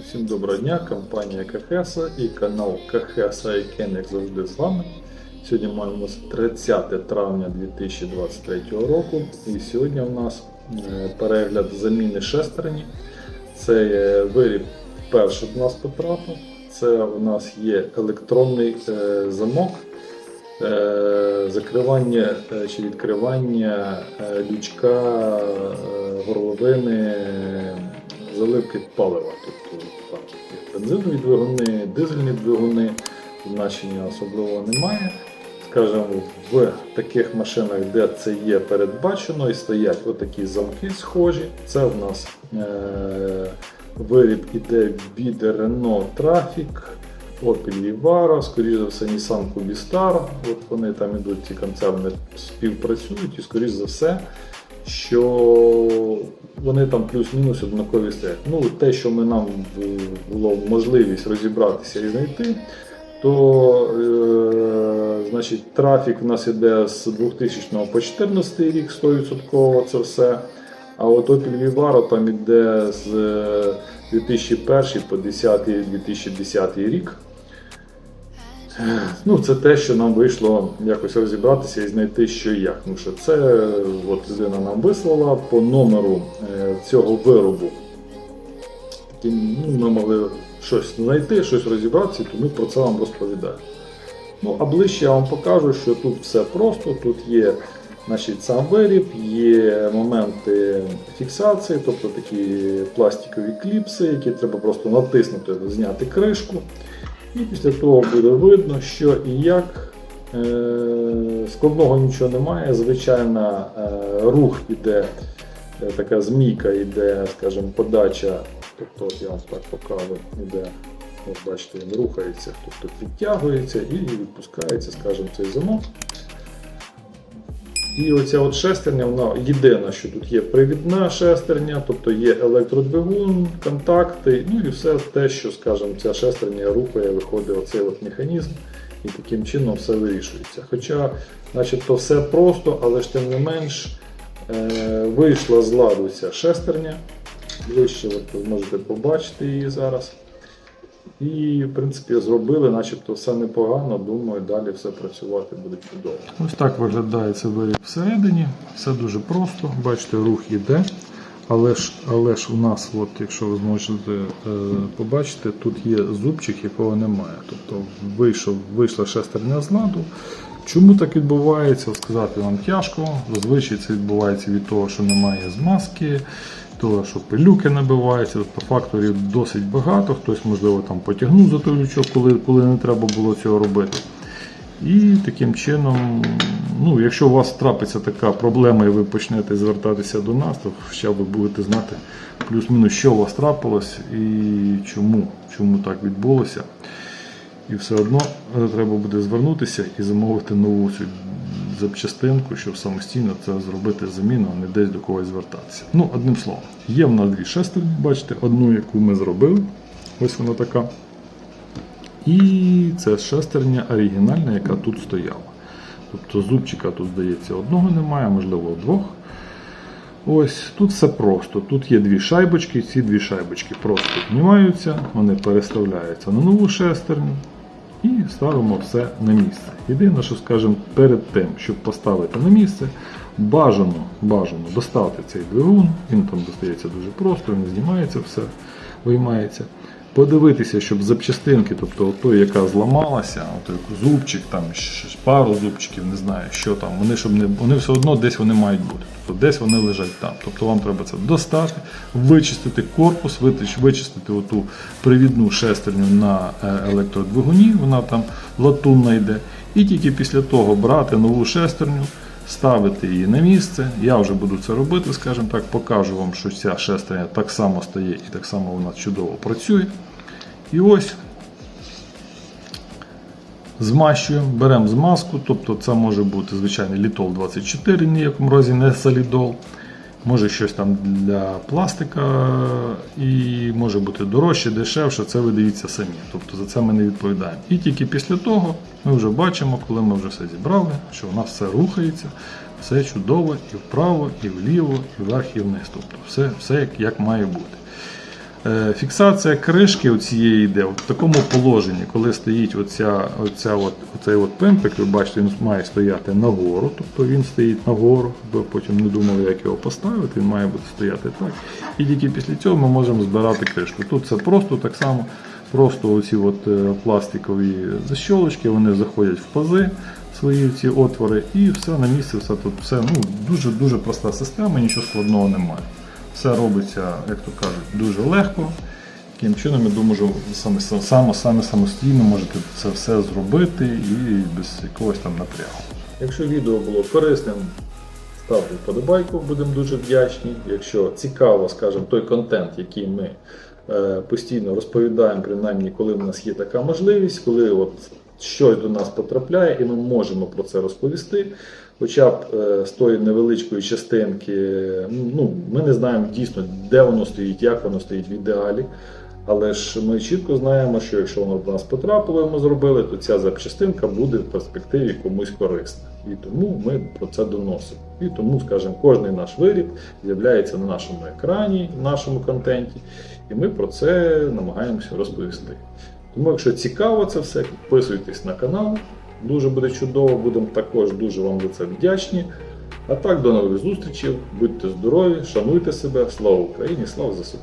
Усім доброго дня, компанія Кахеса і канал Кахеса Кен, як завжди з вами. Сьогодні маємо 30 травня 2023 року. І сьогодні у нас е, перегляд заміни шестерні. Це виріб перший до нас потрапив. Це у нас є електронний е, замок, е, закривання чи відкривання лючка горловини заливки палива. Тобто бензинові двигуни, дизельні двигуни, значення особливо немає. Скажімо, в таких машинах, де це є передбачено, і стоять отакі замки схожі. Це в нас е- виріб іде від Renault Trafic, Opel Vivaro, скоріш за все Nissan Cubistar. От вони там ідуть, ці концерни співпрацюють і скоріш за все, що вони там плюс-мінус однакові стоять. Ну, те, що ми нам було можливість розібратися і знайти, то е, значить, трафік в нас іде з 2000 по 2014 рік 100% це все. А от Opel Vivaro там іде з е, 2001 по 10 2010 рік. Ну, це те, що нам вийшло якось розібратися і знайти, що і як. Тому що це от людина нам вислала по номеру е, цього виробу. Ну, ми могли щось знайти, щось розібратися, то ми про це вам розповідаємо. Ну, а ближче я вам покажу, що тут все просто, тут є значить, сам виріб, є моменти фіксації, тобто такі пластикові кліпси, які треба просто натиснути, зняти кришку. І після того буде видно, що і як. Е, Складного нічого немає. Звичайно, е, рух іде, е, така змійка іде, скажімо, подача. Тобто, я вам так показую, іде, бачите, він рухається, тобто підтягується і відпускається, скажімо, цей замок. І оця от шестерня, вона єдина, що тут є привідна шестерня, тобто є електродвигун, контакти, ну і все те, що, скажімо, ця шестерня рухає, виходить оцей от механізм, і таким чином все вирішується. Хоча, начебто, все просто, але ж тим не менш е, вийшла з ладу ця шестерня. От ви можете побачити її зараз. І, в принципі, зробили, начебто, все непогано. Думаю, далі все працювати буде чудово. Ось так виглядає цей виріб всередині. Все дуже просто. Бачите, рух іде. Але ж, але ж у нас, от, якщо ви зможете е, побачити, тут є зубчик, якого немає. Тобто вийшов, вийшла шестерня з ладу. Чому так відбувається, сказати вам тяжко. Зазвичай це відбувається від того, що немає змазки, того, що пилюки набиваються. Тобто факторів досить багато. Хтось, можливо, там потягнув за той лючок, коли, коли не треба було цього робити. І таким чином, ну, якщо у вас трапиться така проблема і ви почнете звертатися до нас, то ще ви будете знати плюс-мінус, що у вас трапилось і чому, чому так відбулося. І все одно е, треба буде звернутися і замовити нову цю запчастинку, щоб самостійно це зробити заміну, а не десь до когось звертатися. Ну, одним словом, є в нас дві шестерні, бачите, одну, яку ми зробили. Ось вона така. І це шестерня оригінальна, яка тут стояла. Тобто зубчика тут, здається, одного немає, можливо, двох. Ось тут все просто. Тут є дві шайбочки, ці дві шайбочки просто знімаються, вони переставляються на нову шестерню і ставимо все на місце. Єдине, що скажемо, перед тим, щоб поставити на місце, бажано, бажано достати цей двигун, він там достається дуже просто, він знімається, все виймається. Подивитися, щоб запчастинки, тобто той, яка зламалася, той зубчик, там пару зубчиків, не знаю, що там, вони щоб не вони все одно десь вони мають бути. Тобто десь вони лежать там. Тобто вам треба це достати, вичистити корпус, вичистити оту привідну шестерню на е, електродвигуні, вона там латунна йде. І тільки після того брати нову шестерню, ставити її на місце. Я вже буду це робити, скажімо так, покажу вам, що ця шестерня так само стає і так само вона чудово працює. І ось змащуємо, беремо змазку, тобто це може бути звичайний літол 24, ні в якому разі не солідол. Може щось там для пластика і може бути дорожче, дешевше, це ви дивіться самі. Тобто за це ми не відповідаємо. І тільки після того ми вже бачимо, коли ми вже все зібрали, що у нас все рухається, все чудово і вправо, і вліво, і вверх, і вниз. Тобто все, все як, як має бути. Е, Фіксація кришки оцієї йде в такому положенні, коли стоїть оця, оця от, оцей от пимпик, ви бачите, він має стояти нагору, тобто він стоїть нагору, ви потім не думали, як його поставити, він має бути стояти так. І тільки після цього ми можемо збирати кришку. Тут це просто так само, просто оці от е, пластикові защолочки, вони заходять в пази свої ці отвори, і все на місці, все тут все ну, дуже дуже проста система, нічого складного немає. Все робиться, як то кажуть, дуже легко. Таким чином, я думаю, що саме, саме, саме самостійно можете це все зробити і без якогось там напрягу. Якщо відео було корисним, ставте вподобайку, будемо дуже вдячні. Якщо цікаво, скажімо, той контент, який ми е, постійно розповідаємо, принаймні, коли в нас є така можливість, коли от щось до нас потрапляє, і ми можемо про це розповісти. Хоча б е, з тої невеличкої частинки, ну ми не знаємо дійсно, де воно стоїть, як воно стоїть в ідеалі. Але ж ми чітко знаємо, що якщо воно до нас потрапило, і ми зробили, то ця запчастинка буде в перспективі комусь корисна. І тому ми про це доносимо. І тому, скажімо, кожний наш виріб з'являється на нашому екрані, в нашому контенті, і ми про це намагаємося розповісти. Тому, якщо цікаво це все, підписуйтесь на канал. Дуже буде чудово, будемо також дуже вам за це вдячні. А так, до нових зустрічей, будьте здорові, шануйте себе, слава Україні, слава ЗСУ!